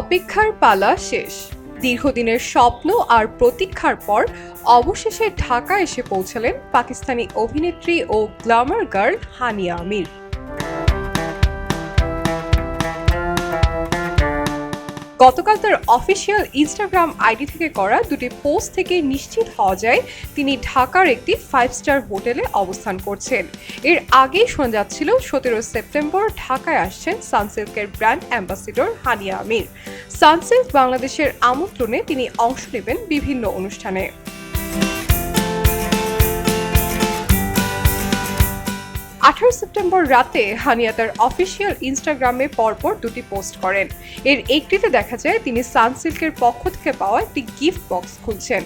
অপেক্ষার পালা শেষ। দীর্ঘদিনের স্বপ্ন আর প্রতীক্ষার পর অবশেষে ঢাকা এসে পৌঁছালেন পাকিস্তানি অভিনেত্রী ও গ্ল্যামার গার্ল হানিয়া আমির। গতকাল তার অফিসিয়াল ইনস্টাগ্রাম আইডি থেকে করা দুটি পোস্ট থেকে নিশ্চিত হওয়া যায় তিনি ঢাকার একটি ফাইভ স্টার হোটেলে অবস্থান করছেন। এর আগেই শোনা যাচ্ছিল, সতেরো সেপ্টেম্বর ঢাকায় আসছেন সানসিল্কের brand ambassador Hania Amir. Sunsilk বাংলাদেশের আমন্ত্রণে তিনি অংশ নেবেন বিভিন্ন অনুষ্ঠানে। আঠারো সেপ্টেম্বর রাতে হানিয়া তার অফিসিয়াল ইনস্টাগ্রামে পরপর দুটি পোস্ট করেন। এর একটিতে দেখা যায়, তিনি সানসিল্কের পক্ষ থেকে পাওয়া একটি গিফট বক্স খুলছেন।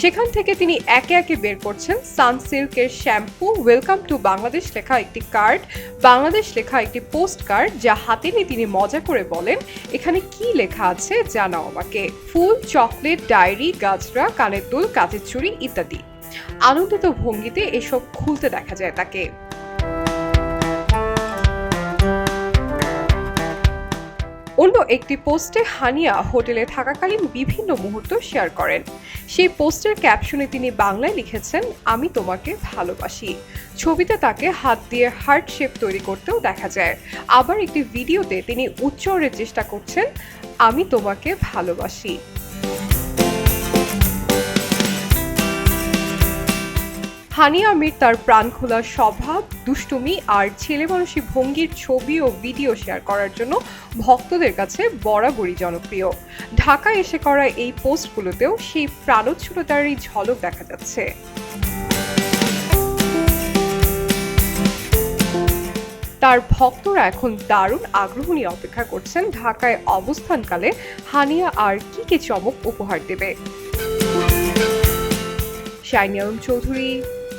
সেখান থেকে তিনি একে একে বের করছেন। সানসিল্কের শ্যাম্পু, ওয়েলকাম টু বাংলাদেশ লেখা একটি কার্ড, বাংলাদেশ লেখা একটি পোস্ট কার্ড, যা হাতে নিয়ে তিনি মজা করে বলেন, এখানে কি লেখা আছে জানাও আমাকে। ফুল, চকলেট, ডায়েরি গাজরা কানের দুল, কাচের চুড়ি ইত্যাদি। আনন্দিত ভঙ্গিতে এসব খুলতে দেখা যায় তাকে। অন্য একটি পোস্টে হানিয়া হোটেলে থাকাকালীন বিভিন্ন মুহূর্ত শেয়ার করেন। সেই পোস্টের ক্যাপশনে তিনি বাংলায় লিখেছেন, আমি তোমাকে ভালোবাসি। ছবিতে তাকে হাত দিয়ে হার্ট শেপ তৈরি করতেও দেখা যায়। আবার একটি ভিডিওতে তিনি উচ্চরের চেষ্টা করছেন, আমি তোমাকে ভালোবাসি। হানিয়া আমির তার প্রাণখোলা স্বভাব দুষ্টুমি আর ছেলে মানুষী ভঙ্গির ছবি ও ভিডিও শেয়ার করার জন্য ভক্তদের কাছে বরাবরই জনপ্রিয়। ঢাকায় এসে করা এই পোস্টগুলোতেও সেই প্রাণোচ্ছলতারই ঝলক দেখা যাচ্ছে। তার ভক্তরা এখন দারুণ আগ্রহ নিয়ে অপেক্ষা করছেন ঢাকায় অবস্থানকালে হানিয়া আর কি কি চমক উপহার দেবে। শাইনি আলম চৌধুরী